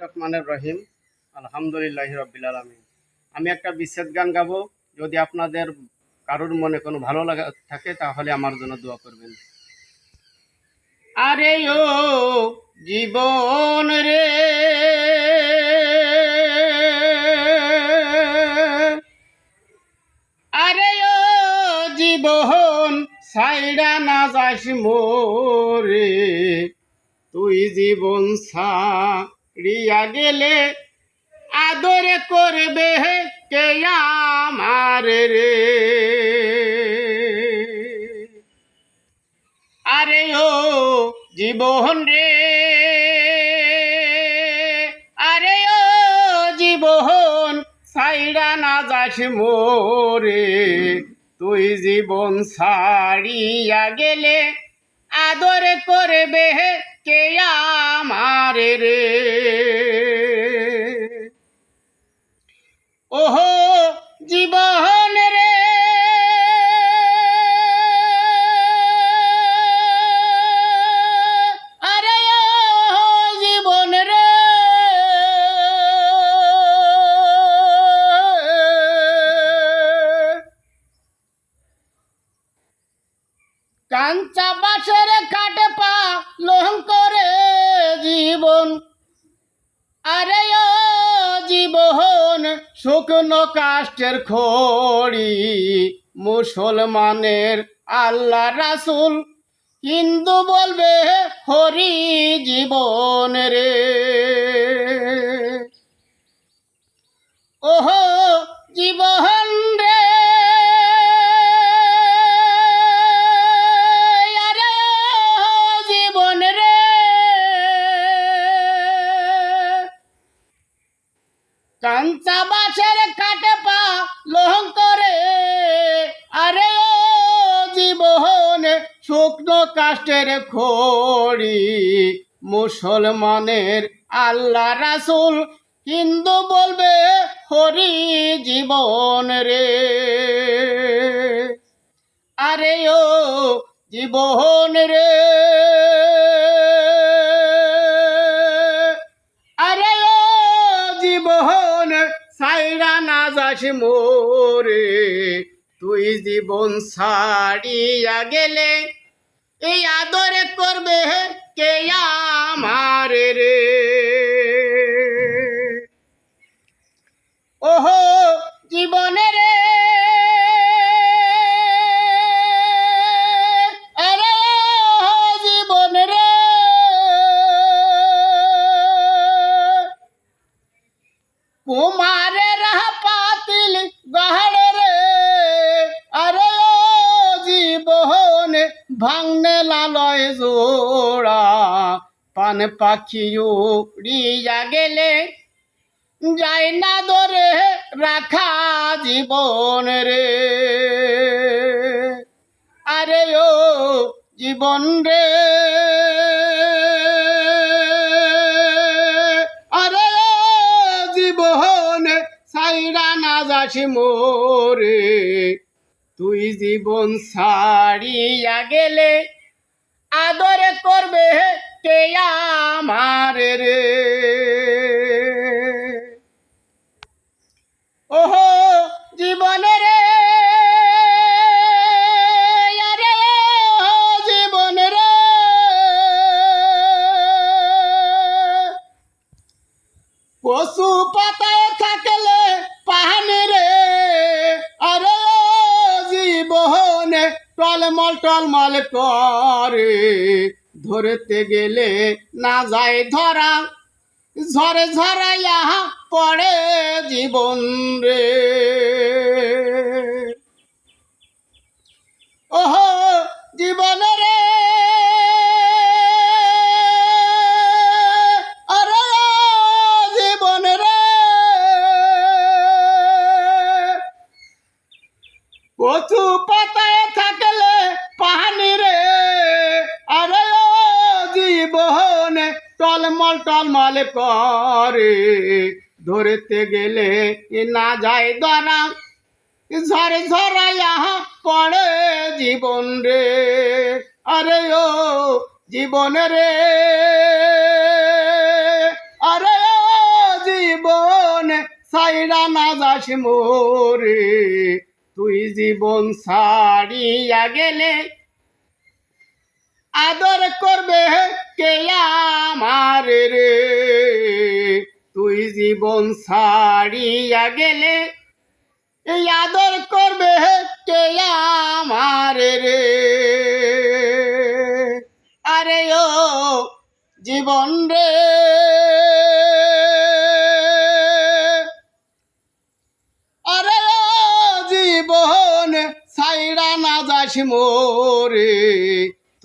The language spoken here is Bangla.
রহমানের রহিম, আলহামদুলিল্লাহ রবিল আলমিন। আমি একটা বিচ্ছেদ গান গাবো, যদি আপনাদের কারোর মনে কোনো ভালো লাগা থাকে, তাহলে আমার জন্য দোয়া করবেন। আরে ও জীবন রে, আরে ও জীবন সাইডা না যাস মোরে, তুই জীবন ছাড়িয়া গেলে আদরে করবে কে আমার রে? আরে ও জীবন রে, আরে ও জীবন সাইডা না যাস মোরে। তুই জীবন ছাড়িয়া গেলে আদর করবে কে কাঞ্চা বাসের কাটে পা লোহন করে জীবন। আরে ও জীবন, শুকনো কাষ্টের খড়ি মুসলমানের আল্লাহ রাসুল। হিন্দু বলবে হরি জীবন রে। কাষ্টের খড়ি, মুসলমানের আল্লাহ রাসুল। হিন্দু বলবে, হরি জীবন রে। আরে ও জীবন রে। আরে ও জীবন, সাইরা না যাস মোরে। তুই জীবন ছাড়িয়া গেলে এই আদরে করবে কে আমার রে? ওহো জীবনে রে। রে। কুমারের ভাঙনে লালয় জোড়া, পান পাখি উড়িয়া গেলে। যাই না ধরে রাখা জীবন রে। আরে ও জীবন রে। আরে ও জীবন সাইরা না যাস মোরে। তুই জীবন ছাড়িয়া গেলে আদরে করবে কে আমার রে? ওহো, জীবনে রে জীবন রে। পাতায় টলমল করে, ধরতে গেলে না যায় ধরা। ঝরে ঝরাইয়া পড়ে জীবন রে। ওহো, জীবন রে। ও জীবন পাতায় টলমল করে ধরতে গেলে না যায় ধরা ঝরে ঝরাইয়া পড়ে জীবন রে। আরে ও জীবন রে। আরে ও জীবন সাইরা না যাস মোরে। তুই জীবন ছাড়িয়া গেলে আদর করবে কে আমার রে? তুই জীবন ছাড়িয়া গেলে এই আদর করবে কে আমার রে? আরে ও জীবন রে। আরে ও জীবন ছাইড়া না যাস মোরে।